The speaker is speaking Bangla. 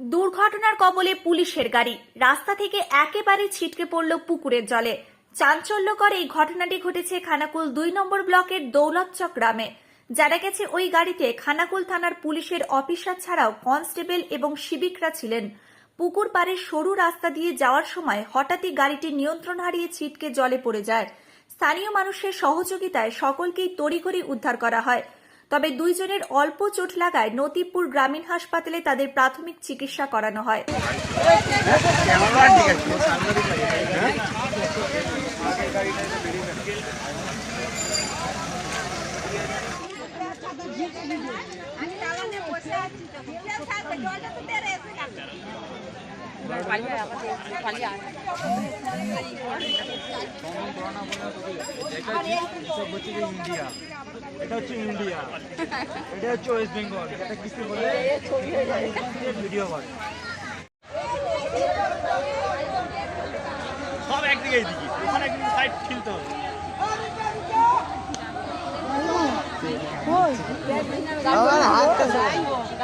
দুর্ঘটনার কবলে পুলিশের গাড়ি। রাস্তা থেকে একেবারে ছিটকে পড়ল পুকুরের জলে। চাঞ্চল্যকর এই ঘটনাটি ঘটেছে খানাকুল দুই নম্বর ব্লকের দৌলতচক গ্রামে। জানা গেছে, ওই গাড়িতে খানাকুল থানার পুলিশের অফিসার ছাড়াও কনস্টেবল এবং শিবিকরা ছিলেন। পুকুর পাড়ের সরু রাস্তা দিয়ে যাওয়ার সময় হঠাৎই গাড়িটি নিয়ন্ত্রণ হারিয়ে ছিটকে জলে পড়ে যায়। স্থানীয় মানুষের সহযোগিতায় সকলকেই তড়িঘড়ি উদ্ধার করা হয়। তবে দুইজনের অল্প চোট লাগায় নতিপুর গ্রামীণ হাসপাতালে তাদের প্রাথমিক চিকিৎসা করানো হয়। আমি ইন্ডিয়া এটা হচ্ছে ইন্ডিয়া এটা হচ্ছে ওয়েস্ট বেঙ্গল এটা কিছু বলে ভিডিও করে সব একদিকে ওখানে একদিকে সাইড খেলতে হবে